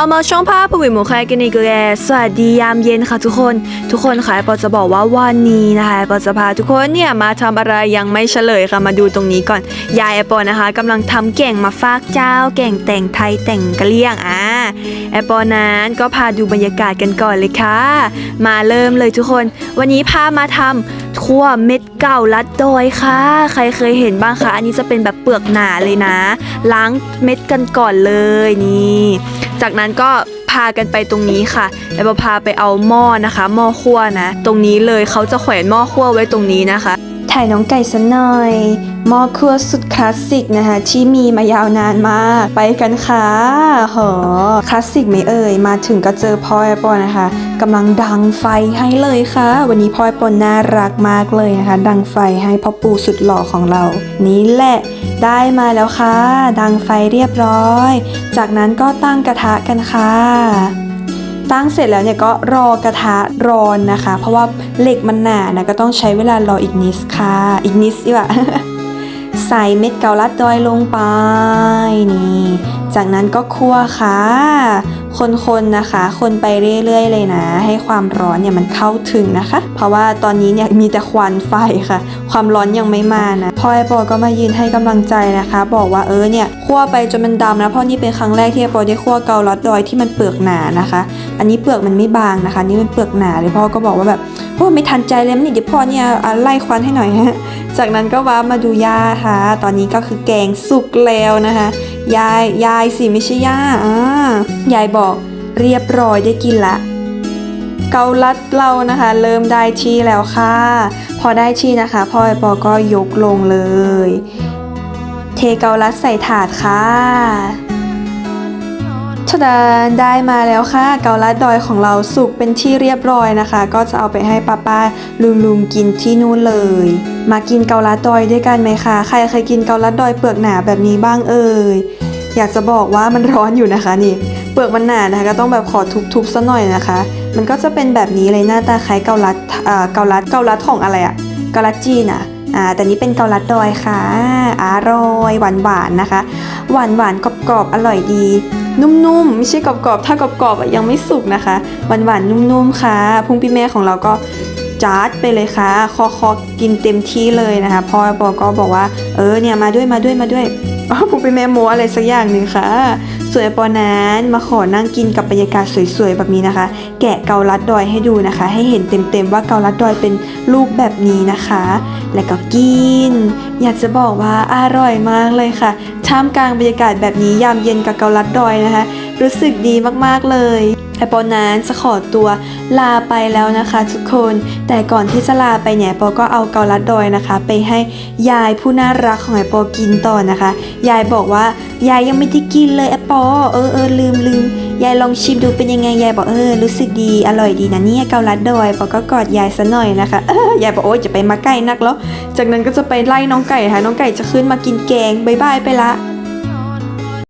เอามาช่องภาพผู้วิหมูใครกันอีกแล้วสวัสดียามเย็นค่ะทุกคน ทุกคนค่ะปอจะบอกว่าวันนี้นะคะปอจะพาทุกคนเนี่ยมาทำอะไรยังไม่เฉลยค่ะมาดูตรงนี้ก่อน ยายแอปปอนะคะกำลังทำแก่งมาฟากเจ้า แก่งแต่งไทยแต่งกะเลี่ยงอ่าแอปปอนั้นก็พาดูบรรยากาศกันก่อนเลยค่ะ มาเริ่มเลยทุกคน วันนี้พามาทำทั่วเม็ดเก่าลัดดอยค่ะ ใครเคยเห็นบ้างคะอันนี้จะเป็นแบบเปลือกหนาเลยนะ ล้างเม็ดกันก่อนเลยนี่ จากนั้นก็พากันไปตรงนี้ค่ะแล้วพาไปเอาหม้อนะคะ หม้อคั่วนะ ตรงนี้เลยเขาจะแขวนหม้อคั่วไว้ตรงนี้นะคะ ถ่ายน้องไก่สักหน่อยหม้อคั่วสุดคลาสสิกนะคะที่มีมายาวนานมากไปกันค่ะหอคลาสสิกไหมเอ่ยมาถึงก็เจอพ่อแอปอนนะคะกำลังดังไฟให้เลยค่ะ วันนี้พ่อแอปปอนน่ารักมากเลยนะคะ ดังไฟให้พ่อปู่สุดหล่อของเรา นี่แหละได้มาแล้วค่ะ ดังไฟเรียบร้อย จากนั้นก็ตั้งกระทะกันค่ะ ตั้งเสร็จแล้วเนี่ยก็รอกระทะร้อนนะคะ เพราะว่าเหล็กมันหนานะก็ต้องใช้เวลารออีกนิดค่ะอีกนิดสิวะใส่เม็ดเกาลัดดอยลงไปนี่ จากนั้นก็คั่วค่ะ คนๆนะคะ คนไปเรื่อยๆ เลยนะ ให้ความร้อนเนี่ยมันเข้าถึงนะคะ เพราะว่าตอนนี้เนี่ยมีแต่ควันไฟค่ะ ความร้อนยังไม่มานะพ่อไอปอก็มายืนให้กำลังใจนะคะ บอกว่าเออเนี่ยคั่วไปจนมันดำนะเพราะนี่เป็นครั้งแรกที่ไอปอได้คั่วเกาลัดดอยที่มันเปลือกหนานะคะ อันนี้เปลือกมันไม่บางนะคะ นี่มันเปลือกหนาเลยพ่อก็บอกว่าแบบ โอ้ไม่ทันใจเลยนี่เดี๋ยวพ่อเนี่ยอะไล่ควันให้หน่อยฮะจากนั้นก็ว้ามาดูย่าค่ะ ตอนนี้ก็คือแกงสุกแล้วนะคะ ยายยายสิไม่ใช่ย่าอ่ายายบอกเรียบร้อยได้กินละเกาลัดเรานะคะ เริ่มได้ที่แล้วค่ะ พอได้ที่นะคะพ่อไอปอก็ยกลงเลย เทเกาลัดใส่ถาดค่ะ ชดานได้มาแล้วค่ะ เกาลัดดอยของเราสุกเป็นที่เรียบร้อยนะคะ ก็จะเอาไปให้ป้าป้าลุงลุงๆกินที่นู่นเลย มากินเกาลัดดอยด้วยกันไหมคะใครเคยกินเกาลัดดอยเปลือกหนาแบบนี้บ้างเอ่ยอยากจะบอกว่ามันร้อนอยู่นะคะนี่ เปลือกมันหนานะคะก็ต้องแบบขอทุบๆซะหน่อยนะคะ มันก็จะเป็นแบบนี้เลยหน้าตาคล้ายเกาลัดอ่าเกาลัดเกาลัดของอะไรอะเกาลัดจีนอะอ่าแต่นี้เป็นเกาลัดดอยค่ะอร่อยหวานหวานๆนะคะ หวานหวานๆ กรอบอร่อยดี นุ่มๆ ไม่ใช่กรอบๆ ถ้ากรอบๆอะยังไม่สุกนะคะ หวานๆ นุ่มๆ ค่ะ พุ่งพี่แม่ของเราก็จาร์ดไปเลยค่ะ คอคอกินเต็มที่เลยนะคะพ่อบอกก็บอกว่า เออเนี่ยมาด้วยมาด้วยมาด้วยพุ่งพี่แม่โมอะไรสักอย่างหนึ่งค่ะ ส่วนไอ้ปอนั้นมาขอนั่งกินกับบรรยากาศสวยๆแบบนี้นะคะ แกะเกาลัดดอยให้ดูนะคะ ให้เห็นเต็มๆว่าเกาลัดดอยเป็นรูปแบบนี้นะคะ แล้วก็กิน อยากจะบอกว่าอร่อยมากเลยค่ะท่ามกลางบรรยากาศแบบนี้ยามเย็นกับเกาลัดดอยนะคะ รู้สึกดีมากๆเลย ไอปอนั้นจะขอตัวลาไปแล้วนะคะทุกคน แต่ก่อนที่จะลาไปเนี่ยปอก็เอาเกาลัดดอยนะคะ ไปให้ยายผู้น่ารักของไอปอกินต่อนะคะ ยายบอกว่ายายยังไม่ได้กินเลยไอปอเออเออลืมลืมยายลองชิมดูเป็นยังไงยายบอกเออรู้สึกดีอร่อยดีนะเนี่ยเกาลัดดอยปอก็กอดยายซะหน่อยนะคะยายบอกโอ๊ยจะไปมาใกล้นักแล้ว จากนั้นก็จะไปไล่น้องไก่ค่ะน้องไก่จะขึ้นมากินแกงบายบายไปละ